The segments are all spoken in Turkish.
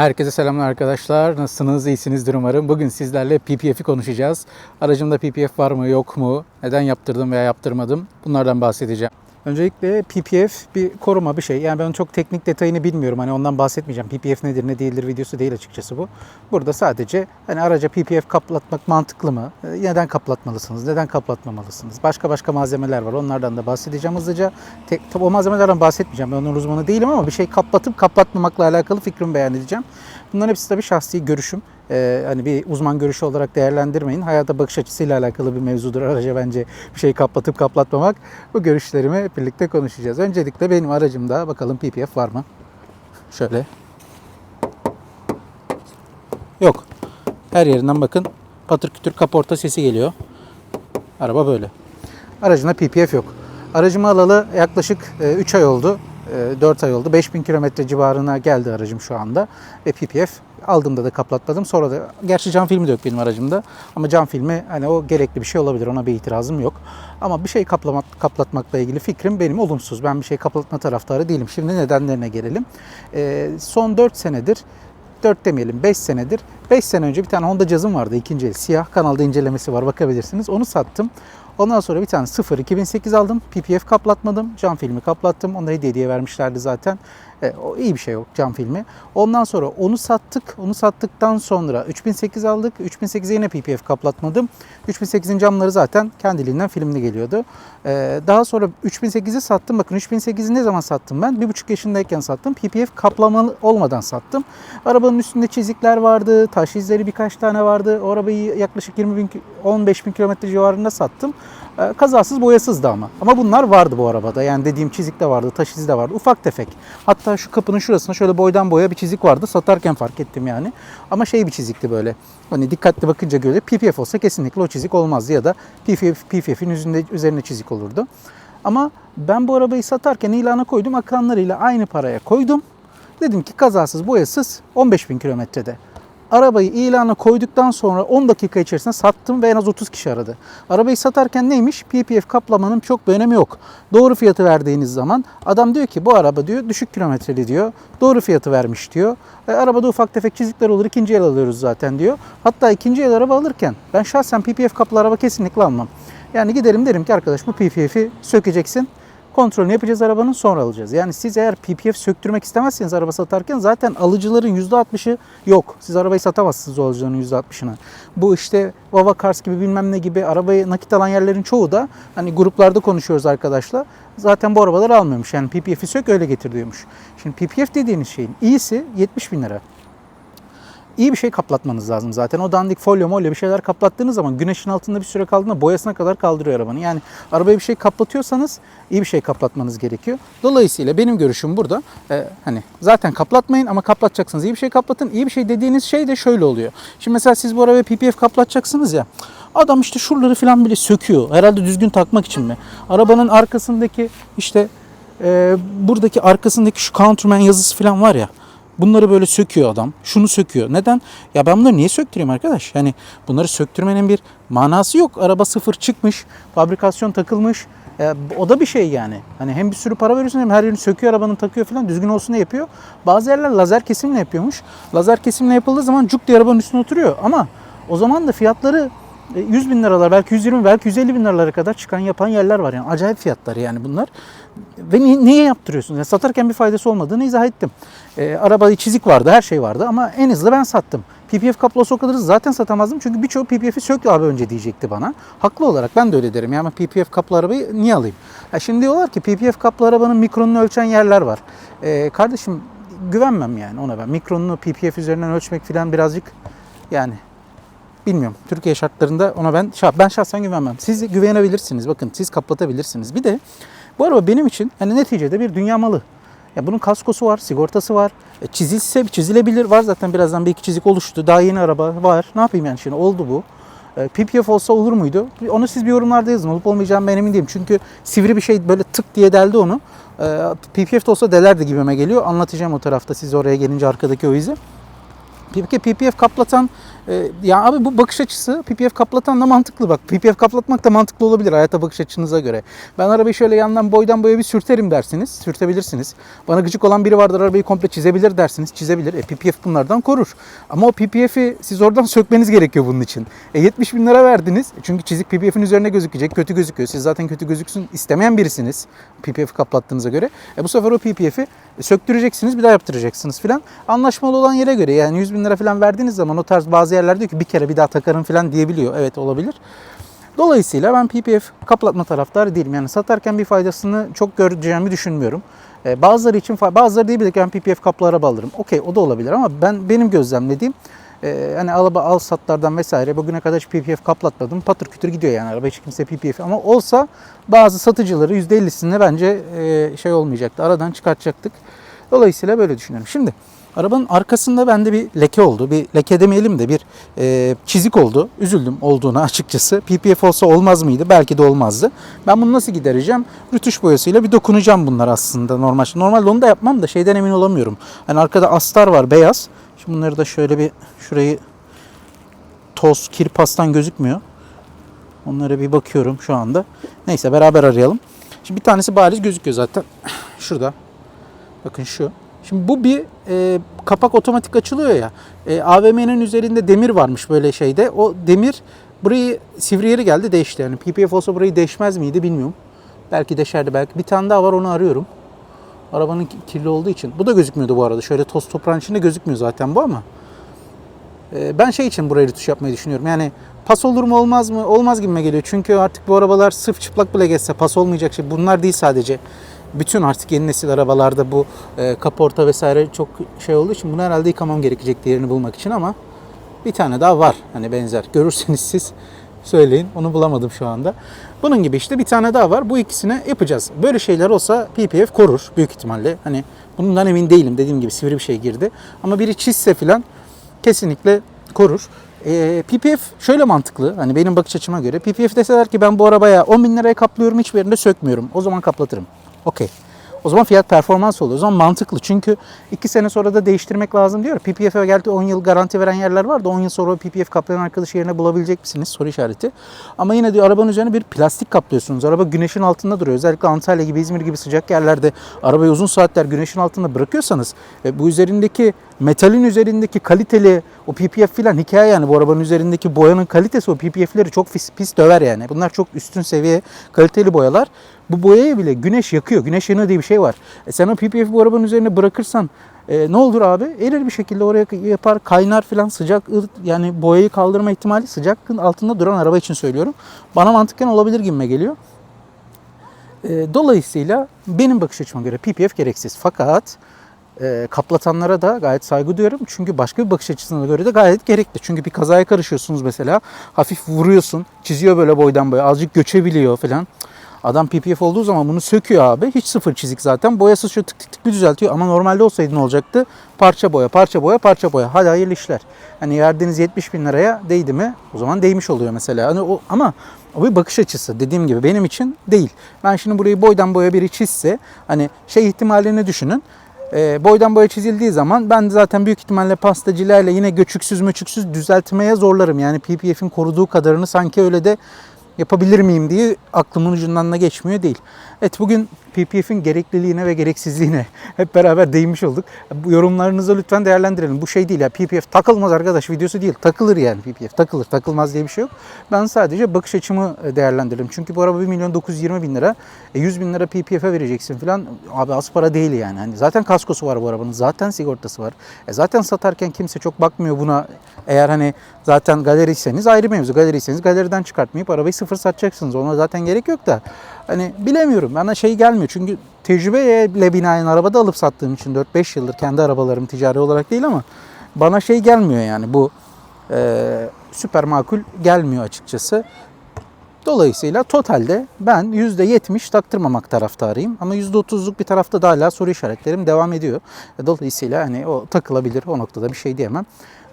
Herkese selamlar arkadaşlar. Nasılsınız? İyisinizdir umarım. Bugün sizlerle PPF'i konuşacağız. Aracımda PPF var mı yok mu? Neden yaptırdım veya yaptırmadım? Bunlardan bahsedeceğim. Öncelikle PPF bir koruma bir şey. Yani ben çok teknik detayını bilmiyorum. Hani ondan bahsetmeyeceğim. PPF nedir ne değildir videosu değil açıkçası bu. Burada sadece hani araca PPF kaplatmak mantıklı mı? Ee, Neden kaplatmalısınız? Neden kaplatmamalısınız? Başka başka malzemeler var. Onlardan da bahsedeceğim hızlıca. Tek, tabii o malzemelerden bahsetmeyeceğim. Ben onun uzmanı değilim ama bir şey kaplatıp kaplatmamakla alakalı fikrimi beyan edeceğim. Bunların hepsi tabii şahsi görüşüm. Ee, hani bir uzman görüşü olarak değerlendirmeyin. Hayata bakış açısıyla alakalı bir mevzudur. Araca bence bir şey kaplatıp kaplatmamak. Bu görüşlerimi birlikte konuşacağız. Öncelikle benim aracımda bakalım PPF var mı? Şöyle. Yok. Her yerinden bakın patır kütür kaporta sesi geliyor. Araba böyle. Aracında PPF yok. Aracımı alalı yaklaşık 3 ay oldu. 4 ay oldu. 5000 kilometre civarına geldi aracım şu anda. Ve PPF aldığımda da kaplatmadım. Sonra da gerçi cam filmi de yok benim aracımda. Ama cam filmi hani o gerekli bir şey olabilir. Ona bir itirazım yok. Ama bir şey kaplamak, kaplatmakla ilgili fikrim benim olumsuz. Ben bir şey kaplatma taraftarı değilim. Şimdi nedenlerine gelelim. Ee, son 4 senedir 4 demeyelim 5 senedir. 5 sene önce bir tane Honda Jazz'ım vardı ikinci el. Siyah kanalda incelemesi var bakabilirsiniz. Onu sattım. Ondan sonra bir tane 0 2008 aldım. PPF kaplatmadım. Cam filmi kaplattım. Onu da hediye diye vermişlerdi zaten. E, o iyi bir şey yok cam filmi. Ondan sonra onu sattık. Onu sattıktan sonra 3008 aldık. 3008'e yine PPF kaplatmadım. 3008'in camları zaten kendiliğinden filmli geliyordu. E, daha sonra 3008'i sattım. Bakın 3008'i ne zaman sattım ben? 1,5 yaşındayken sattım. PPF kaplamalı olmadan sattım. Arabanın üstünde çizikler vardı. Taş izleri birkaç tane vardı. O arabayı yaklaşık 20 bin, 15 bin kilometre civarında sattım. E, Kazasız boyasızdı ama. Ama bunlar vardı bu arabada. Yani dediğim çizik de vardı, taş izi de vardı. Ufak tefek. Hatta şu kapının şurasına şöyle boydan boya bir çizik vardı. Satarken fark ettim yani. Ama şey bir çizikti böyle. Hani dikkatli bakınca göre PPF olsa kesinlikle o çizik olmazdı ya da PPF, PPF'in üzerinde, üzerine çizik olurdu. Ama ben bu arabayı satarken ilana koydum. Akranlarıyla aynı paraya koydum. Dedim ki kazasız boyasız 15 bin kilometrede. Arabayı ilana koyduktan sonra 10 dakika içerisinde sattım ve en az 30 kişi aradı. Arabayı satarken neymiş? PPF kaplamanın çok bir önemi yok. Doğru fiyatı verdiğiniz zaman adam diyor ki bu araba diyor düşük kilometreli diyor. Doğru fiyatı vermiş diyor. E, arabada ufak tefek çizikler olur ikinci el alıyoruz zaten diyor. Hatta ikinci el araba alırken ben şahsen PPF kaplı araba kesinlikle almam. Yani giderim derim ki arkadaş bu PPF'i sökeceksin. Kontrolünü yapacağız arabanın sonra alacağız. Yani siz eğer PPF söktürmek istemezseniz araba satarken zaten alıcıların %60'ı yok. Siz arabayı satamazsınız o alıcıların %60'ını. Bu işte Vava Cars gibi bilmem ne gibi arabayı nakit alan yerlerin çoğu da hani gruplarda konuşuyoruz arkadaşlar. Zaten bu arabaları almıyormuş. Yani PPF'i sök öyle getir diyormuş. Şimdi PPF dediğiniz şeyin iyisi 70 bin lira iyi bir şey kaplatmanız lazım zaten. O dandik folyo molyo bir şeyler kaplattığınız zaman güneşin altında bir süre kaldığında boyasına kadar kaldırıyor arabanı. Yani arabaya bir şey kaplatıyorsanız iyi bir şey kaplatmanız gerekiyor. Dolayısıyla benim görüşüm burada e, hani zaten kaplatmayın ama kaplatacaksanız iyi bir şey kaplatın. İyi bir şey dediğiniz şey de şöyle oluyor. Şimdi mesela siz bu arabaya PPF kaplatacaksınız ya. Adam işte şuraları falan bile söküyor. Herhalde düzgün takmak için mi? Arabanın arkasındaki işte e, buradaki arkasındaki şu counterman yazısı falan var ya. Bunları böyle söküyor adam. Şunu söküyor. Neden? Ya ben bunları niye söktüreyim arkadaş? Yani bunları söktürmenin bir manası yok. Araba sıfır çıkmış. Fabrikasyon takılmış. E, o da bir şey yani. Hani hem bir sürü para veriyorsun hem her yerini söküyor arabanın takıyor falan düzgün olsun diye yapıyor. Bazı yerler lazer kesimle yapıyormuş. Lazer kesimle yapıldığı zaman cuk diye arabanın üstüne oturuyor. Ama o zaman da fiyatları 100 bin liralar belki 120 belki 150 bin liralara kadar çıkan yapan yerler var yani. Acayip fiyatlar yani bunlar. Ve ni- niye yaptırıyorsunuz? Yani satarken bir faydası olmadığını izah ettim. E, arabada çizik vardı her şey vardı ama en hızlı ben sattım. PPF kaplası o kadar hızlı zaten satamazdım çünkü birçoğu PPF'i sök abi önce diyecekti bana. Haklı olarak ben de öyle derim. Yani PPF kaplı arabayı niye alayım? Ha şimdi diyorlar ki PPF kaplı arabanın mikronunu ölçen yerler var. E, kardeşim güvenmem yani ona ben. Mikronunu PPF üzerinden ölçmek falan birazcık yani Bilmiyorum. Türkiye şartlarında ona ben ben şahsen güvenmem. Siz güvenebilirsiniz. Bakın siz kaplatabilirsiniz. Bir de bu araba benim için hani neticede bir dünya malı. Ya bunun kaskosu var, sigortası var. E, çizilse çizilebilir. Var zaten birazdan bir iki çizik oluştu. Daha yeni araba var. Ne yapayım yani şimdi oldu bu. E, PPF olsa olur muydu? Onu siz bir yorumlarda yazın. Olup olmayacağım ben emin değilim. Çünkü sivri bir şey böyle tık diye deldi onu. E, PPF de olsa delerdi gibime geliyor. Anlatacağım o tarafta siz oraya gelince arkadaki o izi. Peki PPF kaplatan Ee, ya abi bu bakış açısı PPF kaplatan da mantıklı bak. PPF kaplatmak da mantıklı olabilir hayata bakış açınıza göre. Ben arabayı şöyle yandan boydan boya bir sürterim dersiniz. Sürtebilirsiniz. Bana gıcık olan biri vardır arabayı komple çizebilir dersiniz. Çizebilir. E, PPF bunlardan korur. Ama o PPF'i siz oradan sökmeniz gerekiyor bunun için. E, 70 bin lira verdiniz. E, Çünkü çizik PPF'in üzerine gözükecek. Kötü gözüküyor. Siz zaten kötü gözüksün istemeyen birisiniz. PPF'i kaplattığınıza göre. E, bu sefer o PPF'i söktüreceksiniz bir daha yaptıracaksınız filan. Anlaşmalı olan yere göre yani 100 bin lira filan verdiğiniz zaman o tarz bazı yerler diyor ki bir kere bir daha takarım filan diyebiliyor. Evet olabilir. Dolayısıyla ben PPF kaplatma taraftarı değilim. Yani satarken bir faydasını çok göreceğimi düşünmüyorum. Ee, bazıları için bazıları diyebilir ki ben PPF kaplı araba alırım. Okey o da olabilir ama ben benim gözlemlediğim e, hani araba al satlardan vesaire bugüne kadar hiç PPF kaplatmadım. Patır kütür gidiyor yani araba hiç kimse PPF ama olsa bazı satıcıları %50'sinde bence e, şey olmayacaktı. Aradan çıkartacaktık. Dolayısıyla böyle düşünüyorum. Şimdi arabanın arkasında bende bir leke oldu. Bir leke demeyelim de bir e, çizik oldu. Üzüldüm olduğuna açıkçası. PPF olsa olmaz mıydı? Belki de olmazdı. Ben bunu nasıl gidereceğim? Rütuş boyasıyla bir dokunacağım bunlar aslında normal. Normalde onu da yapmam da şeyden emin olamıyorum. Hani arkada astar var beyaz. Şimdi bunları da şöyle bir şurayı toz, kir pastan gözükmüyor. Onlara bir bakıyorum şu anda. Neyse beraber arayalım. Şimdi bir tanesi bariz gözüküyor zaten. Şurada. Bakın şu. Şimdi bu bir e, kapak otomatik açılıyor ya. E, AVM'nin üzerinde demir varmış böyle şeyde. O demir burayı sivri yeri geldi değişti. Yani PPF olsa burayı değişmez miydi bilmiyorum. Belki deşerdi belki. Bir tane daha var onu arıyorum. Arabanın ki- kirli olduğu için. Bu da gözükmüyordu bu arada. Şöyle toz toprağın içinde gözükmüyor zaten bu ama. E, ben şey için buraya rütuş yapmayı düşünüyorum. Yani pas olur mu olmaz mı? Olmaz gibime geliyor. Çünkü artık bu arabalar sırf çıplak bile geçse pas olmayacak şey. Bunlar değil sadece. Bütün artık yeni nesil arabalarda bu e, kaporta vesaire çok şey olduğu için bunu herhalde yıkamam gerekecek yerini bulmak için ama bir tane daha var hani benzer. Görürseniz siz söyleyin. Onu bulamadım şu anda. Bunun gibi işte bir tane daha var. Bu ikisini yapacağız. Böyle şeyler olsa PPF korur büyük ihtimalle. Hani bundan emin değilim. Dediğim gibi sivri bir şey girdi. Ama biri çizse filan kesinlikle korur. Ee, PPF şöyle mantıklı. Hani benim bakış açıma göre. PPF deseler ki ben bu arabaya 10 bin liraya kaplıyorum hiçbir yerinde sökmüyorum. O zaman kaplatırım. Okey. O zaman fiyat performans oluyor. O zaman mantıklı. Çünkü 2 sene sonra da değiştirmek lazım diyor. PPF'e geldi 10 yıl garanti veren yerler var da 10 yıl sonra PPF kaplayan arkadaşı yerine bulabilecek misiniz? Soru işareti. Ama yine diyor arabanın üzerine bir plastik kaplıyorsunuz. Araba güneşin altında duruyor. Özellikle Antalya gibi İzmir gibi sıcak yerlerde arabayı uzun saatler güneşin altında bırakıyorsanız ve bu üzerindeki metalin üzerindeki kaliteli o PPF filan hikaye yani bu arabanın üzerindeki boyanın kalitesi o PPF'leri çok pis, pis döver yani. Bunlar çok üstün seviye kaliteli boyalar. Bu boyayı bile güneş yakıyor. Güneş yanığı diye bir şey var. E sen o PPF bu arabanın üzerine bırakırsan e, ne olur abi? Erir bir şekilde oraya yapar, kaynar filan sıcak yani boyayı kaldırma ihtimali sıcaklığın altında duran araba için söylüyorum. Bana mantıken olabilir gibime geliyor. E, dolayısıyla benim bakış açıma göre PPF gereksiz. Fakat e, kaplatanlara da gayet saygı duyuyorum. Çünkü başka bir bakış açısına göre de gayet gerekli. Çünkü bir kazaya karışıyorsunuz mesela. Hafif vuruyorsun. Çiziyor böyle boydan boya. Azıcık göçebiliyor falan. Adam PPF olduğu zaman bunu söküyor abi. Hiç sıfır çizik zaten. Boyasız şu tık tık tık bir düzeltiyor. Ama normalde olsaydı ne olacaktı? Parça boya, parça boya, parça boya. Hadi hayırlı işler. Hani verdiğiniz 70 bin liraya değdi mi? O zaman değmiş oluyor mesela. Hani o, ama o bir bakış açısı. Dediğim gibi benim için değil. Ben şimdi burayı boydan boya biri çizse hani şey ihtimalini düşünün. E, boydan boya çizildiği zaman ben zaten büyük ihtimalle pastacılarla yine göçüksüz möçüksüz düzeltmeye zorlarım. Yani PPF'in koruduğu kadarını sanki öyle de yapabilir miyim diye aklımın ucundan da geçmiyor değil. Evet bugün PPF'in gerekliliğine ve gereksizliğine hep beraber değinmiş olduk. Bu yorumlarınızı lütfen değerlendirelim. Bu şey değil ya PPF takılmaz arkadaş videosu değil. Takılır yani PPF takılır. Takılmaz diye bir şey yok. Ben sadece bakış açımı değerlendiririm. Çünkü bu araba 1 milyon 920 bin lira. E, 100 bin lira PPF'e vereceksin falan. Abi az para değil yani. Hani zaten kaskosu var bu arabanın. Zaten sigortası var. E, zaten satarken kimse çok bakmıyor buna. Eğer hani zaten galeriyseniz ayrı mevzu. Galeriyseniz galeriden çıkartmayıp arabayı sıfır satacaksınız. Ona zaten gerek yok da. Hani bilemiyorum. Bana şey gelmiyor. Çünkü tecrübeyle binaen arabada alıp sattığım için 4-5 yıldır kendi arabalarım ticari olarak değil ama bana şey gelmiyor yani bu e, süper makul gelmiyor açıkçası. Dolayısıyla totalde ben %70 taktırmamak taraftarıyım. Ama %30'luk bir tarafta da hala soru işaretlerim devam ediyor. Dolayısıyla hani o takılabilir o noktada bir şey diyemem.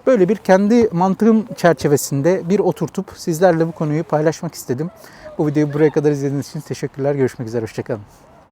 Böyle bir kendi mantığım çerçevesinde bir oturtup sizlerle bu konuyu paylaşmak istedim. Bu videoyu buraya kadar izlediğiniz için teşekkürler. Görüşmek üzere. Hoşçakalın.